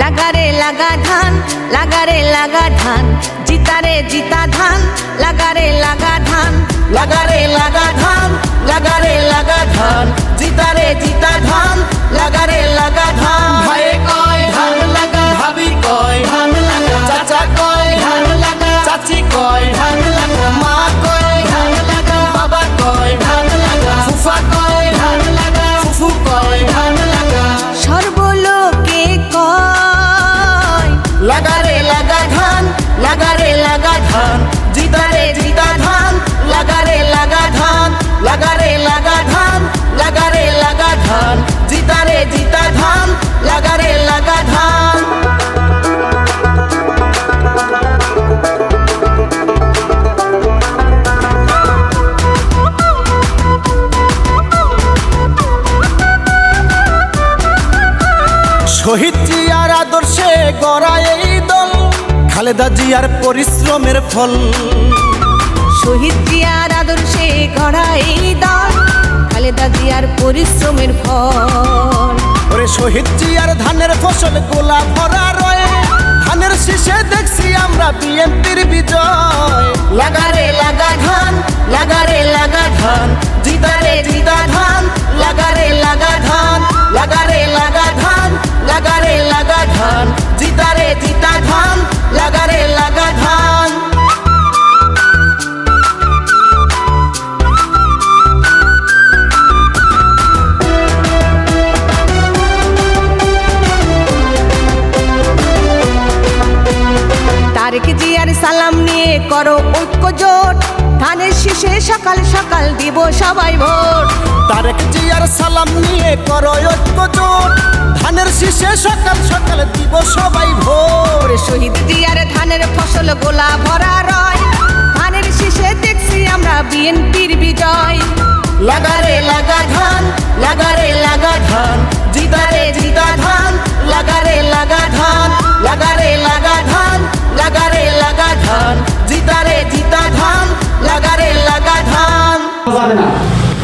লাগারে লাগা ধান লাগারে লাগা ধান জিতারে জিতা ধান লাগারে লাগা ধান লাগারে লাগা ধান লাগারে লাগা ধান জিতারে জিতা ধান জিতা ধান লাগারে লাগা ধান। শহীদ জিয়ার আদর্শে গড়া এই দল, খালেদা জিয়ার পরিশ্রমের ফল। শহীদ জিয়ার আদর্শে গড়া এই দল, খালেদা জিয়ার পরিশ্রমের ফল। শহীদ জিয়ার ধানের ফসল গোলা ভরা রয়ে। ধানের শীষে দেখছি সালাম নিয়ে করো ঐক্য জোট। ধানের শীষে সকাল সকাল দিব সবাই ভোট। তারেক জিয়ার সালাম নিয়ে করো ঐক্য জোট। ধানের শীষে সকাল সকাল দিব সবাই ভোর ওরে শহীদ জিয়ার ধানের ফসল গোলা ভরা রয়। ধানের শীষে দেখছি আমরা বিএনপির বিজয়। লাগারে লাগা ধান লাগারে লাগা ধান।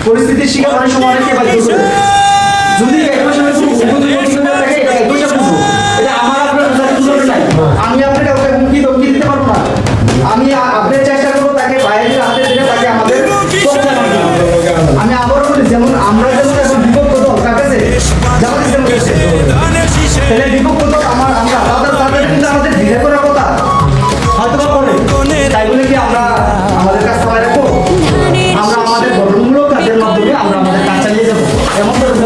পরিস্থিতির শিকার অনেক সময় অনেকে বাধ্য করে যদি এক মাসের উপযোগী থাকে এটা একদমই এমন করে